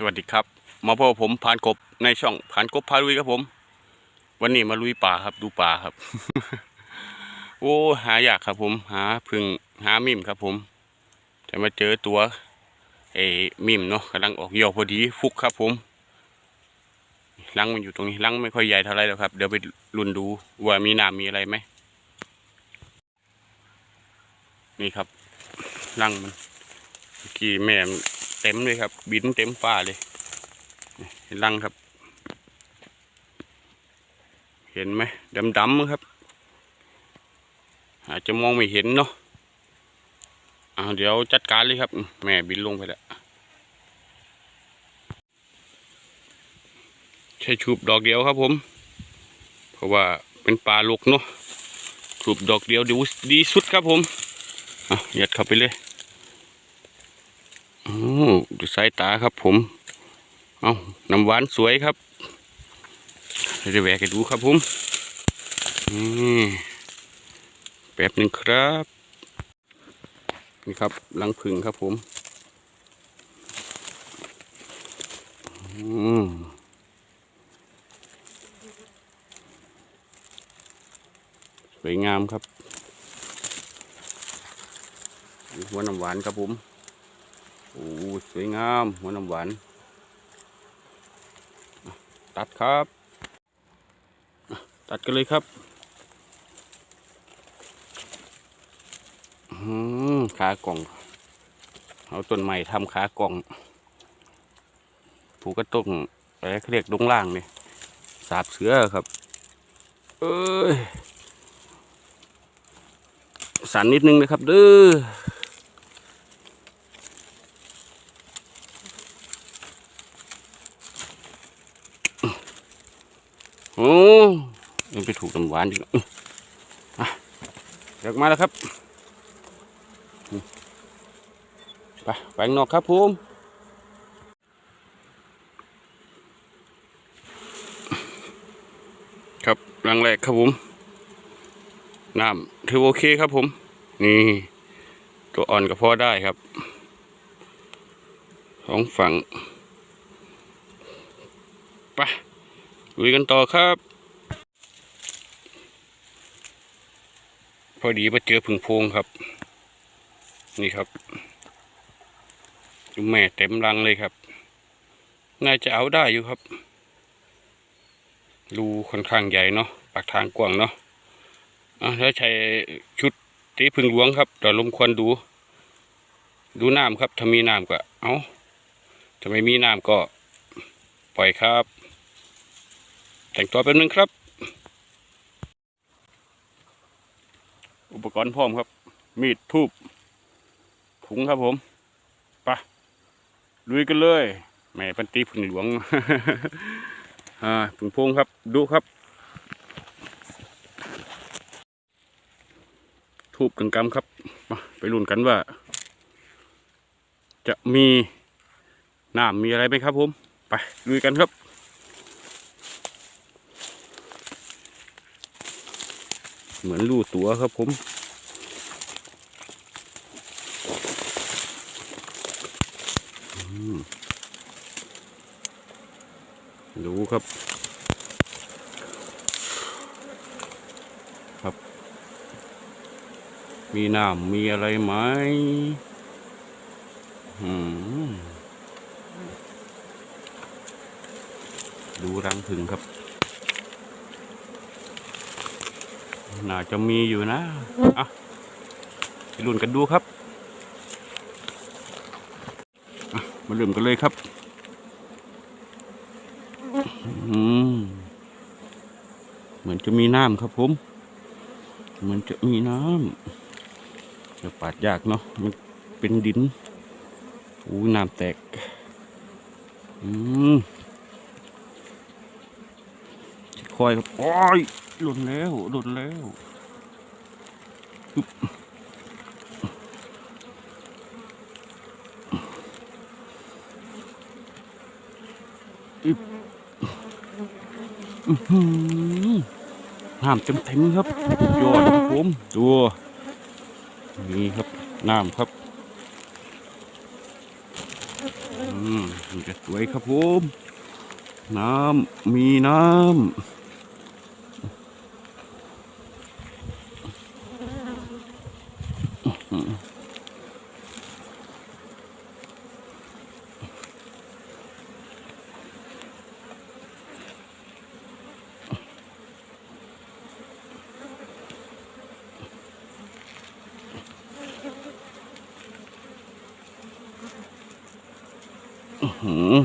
สวัสดีครับ มาพบกับผมพานกบในช่องพานกบพาลุยครับผม วันนี้มาลุยป่าครับ ดูป่าครับ โอ้หายากครับผม หาพึ่งหามิมครับผมแต่มาเจอตัวไอ้มิมเนาะกำลังออกเหยี่ยวพอดีฟุกครับผมลังมันอยู่ตรงนี้ลังไม่ค่อยใหญ่เท่าไรแล้วครับ เดี๋ยวไปลุนดูว่ามีหน้ำมีอะไรไหมนี่ครับลังมันเมื่อกี้แม่ เต็มเลยครับ บินเต็มฟ้าเลยเห็นลังครับ เห็นไหมดำๆครับ อาจจะมองไม่เห็นเนาะเอาเดี๋ยวจัดการเลยครับ แม่บินลงไปแล้วใช้ชูบดอกเดียวครับผม เพราะว่าเป็นปลาลูกเนาะชูบดอกเดียวดีดีสุดครับผมอะหยัดเข้าไปเลย ดูสายตาครับผม เอาน้ำหวานสวยครับเดี๋ยวจะแหวกให้ดูครับผมนี่แป๊บหนึ่งครับนี่ครับลังผึ่งครับผมอืมสวยงามครับหัวน้ำหวานครับผม สวยงาม หัวน้ำหวาน ตัดครับ ตัดกันเลยครับขากล่อง เอาต้นใหม่ทำขากล่อง ผูกกระตุ้งอะไรเขาเรียกดงล่างเนี่ยสาบเสือครับ เอ้ย สันนิดนึงนะครับเด้อ โอ้ยังไปถูกน้ำหวานอีกแล้วเดี๋ยวมาแล้วครับไปไปข้างนอกครับผมครับรังแรกครับผมน้ำถือโอเคครับผม นี่ ตัวอ่อนก็พอได้ครับสองฝั่งไปลุยกันต่อครับ พอดีมาเจอผึ่งโพงครับ นี่ครับแม่เต็มรังเลยครับ น่าจะเอาได้อยู่ครับรูค่อนข้างใหญ่เนาะปากทางกว้างเนาะอะแล้วใช้ชุดตีพึ่งหลวงครับแต่ลมควันดู ดูน้ำครับถ้ามีน้ำก็เอาถ้าไม่มีน้ำก็ปล่อยครับ แต่งตัวเป็นนึงครับ อุปกรณ์พร้อมครับ มีดทูบถุงครับผมไปลุยกันเลยแม่ปันตีผึ่งหลวงอ่าผึ่งพงครับดูครับ ทูบถึงกำครับมาไปลุ้นกันว่า จะมีน้ำมีอะไรไหมครับผม ไปลุยกันครับ เหมือนรูตัวครับผมดูครับ ครับ มีน้ำมีอะไรไหมอืมดูรังถึงครับ น่าจะมีอยู่นะอะไปลุ้นกันดูครับอะมาเริ่มกันเลยครับอืมเหมือนจะมีน้ำครับผมเหมือนจะมีน้ำจะปาดยากเนาะมันเป็นดินอู้น้ำแตกอืมค่อยครับโอ้ย หล่นแล้วหล่นแล้วอึ๊บอึ๊บอื้อหือน้ำเต็มเต็มครับยอดครับผมดูนี่ครับน้ำครับอืมมันจะสวยครับผม น้ำมีน้ำ หืม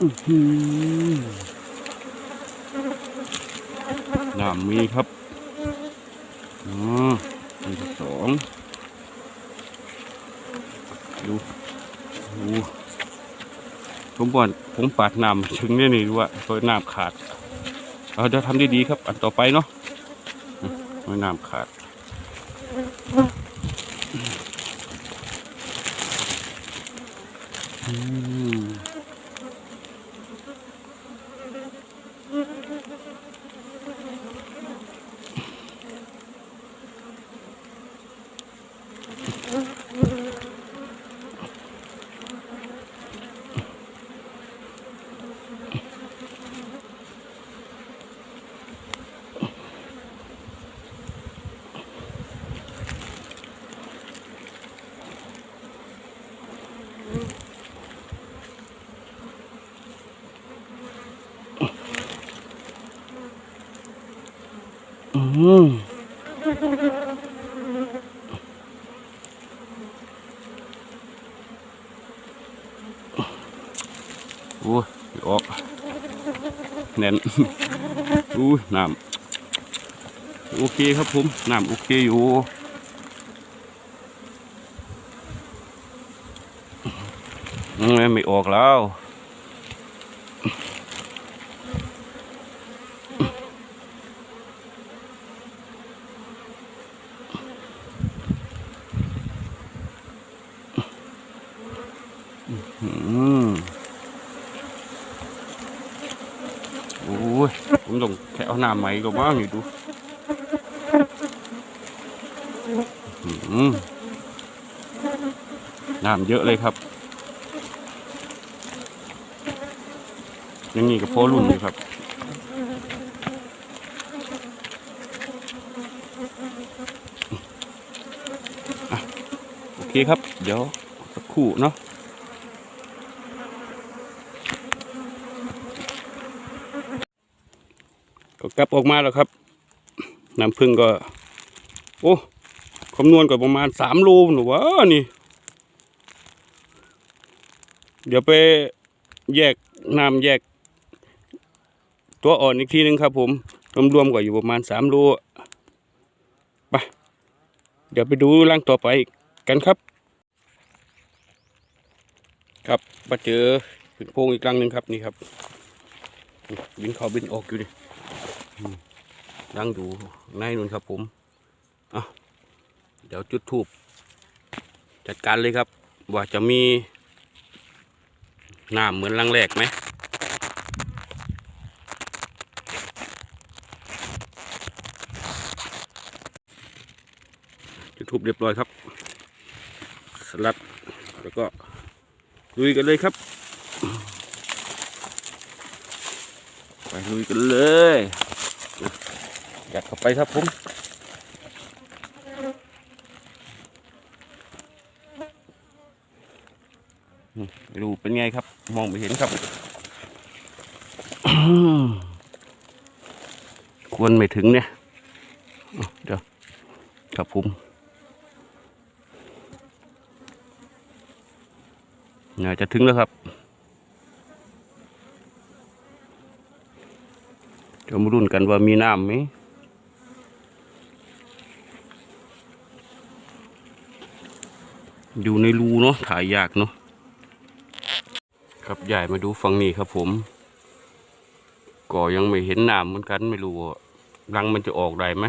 อื้อหือน้ำมีครับอ๋ออันที่สองดูดูผมบ่อนผมปาดน้ำถึงเนี่นี่ดูว่าตัวน้ำขาด เราจะทำได้ดีครับ อันต่อไปเนาะ ไม่น้ำขาดอืม อืมโอ้ออกแน่นอู้น้ำโอเคครับผมน้ำโอเคอยู่ไม่ออกแล้ว อ้ยผมต้องแค่เอาน้ำใหมก็บ้างอยู่ดูน้ำเยอะเลยครับยังงี้ก็พอรุ่นอยู่ครับโอเคครับ เดี๋ยวสักครู่เนาะ กลับออกมาแล้วครับน้ำพึ่งก็ โอ้คำนวณก็ประมาณสามโลหนูวะนี่ เดี๋ยวไปแยกน้ำแยก ตัวอ่อนอีกทีนึงครับผมรวมๆก็อยู่ประมาณสามโลไปเดี๋ยวไปดูร่างต่อไปกันครับ ครับมาเจอถึงโพงอีกรังหนึ่งครับนี่ครับบินเขาบินออกอยู่ดิ ดังอยู่ในนู่นครับผมอะเดี๋ยวจุดทูบจัดการเลยครับ ว่าจะมีน้ำเหมือนรังแรกไหมจุดทูบเรียบร้อยครับ สลัดแล้วก็ลุยกันเลยครับ ไปลุยกันเลย ยัดเข้าไปครับผมรูเป็นไงครับ มองไม่เห็นครับ ควรไม่ถึงเนี่ย เดี๋ยวครับผมน่าจะถึงแล้วครับ เดี๋ยวมารุ่นกันว่ามีน้ำไหมอยู่ในรูเนาะถ่ายยากเนาะครับใหญ่มาดูฝั่งนี้ครับผม ก็ยังไม่เห็นน้ำเหมือนกันไม่รู้รังมันจะออกได้ไหม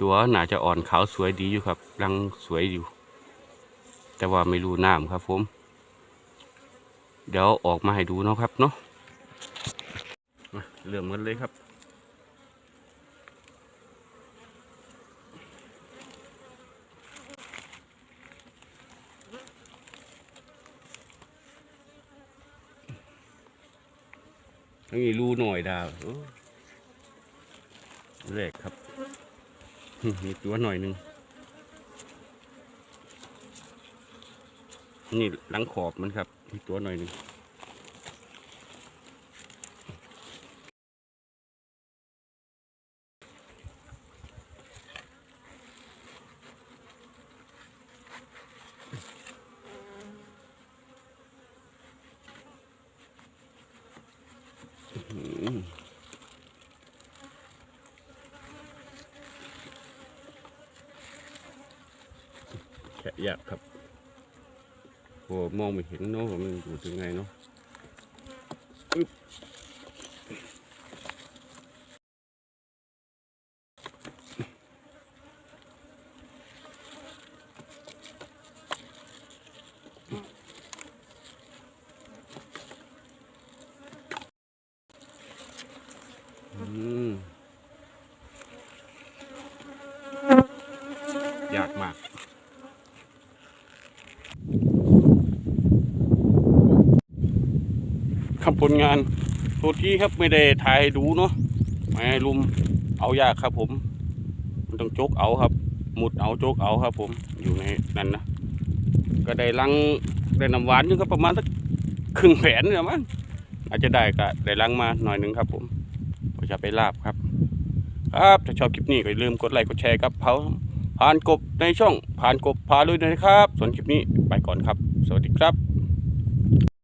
ตัวหน่าจะอ่อนขาวสวยดีอยู่ครับรังสวยอยู่ แต่ว่าไม่รู้น้ำครับผม เดี๋ยวออกมาให้ดูเนาะครับเนาะ เริ่มกันเลยครับทั้งนี้รูหน่อยดาวแรกครับ มีตัวหน่อยหนึ่งนี่หลังขอบมันครับ มีตัวหน่อยหนึ่ง ยากครับโอ้มองไม่เห็นเนาะมันอยู่ถึงไงเนาะอึ๊บอืมยากมาก ครับผลงานโทษที่ครับไม่ได้ถ่ายดูเนาะไม่ลุมเอายากครับผม มันต้องโจกเอาครับ หมุดเอาโจกเอาครับ ผมอยู่ในนั้นนะก็ได้ลังได้น้ำหวานอยู่ครับประมาณสักครึ่งแผนเนี่ยมั้งอาจจะได้ก็ได้ลังมาหน่อยหนึ่งครับ ผมก็จะไปลาบครับ ครับถ้าชอบคลิปนี้ก็อย่าลืมกดไลค์กดแชร์ครับเผาผ่านกบในช่องผ่านกบพาลุยนะครับ ส่วนคลิปนี้ไปก่อนครับ สวัสดีครับ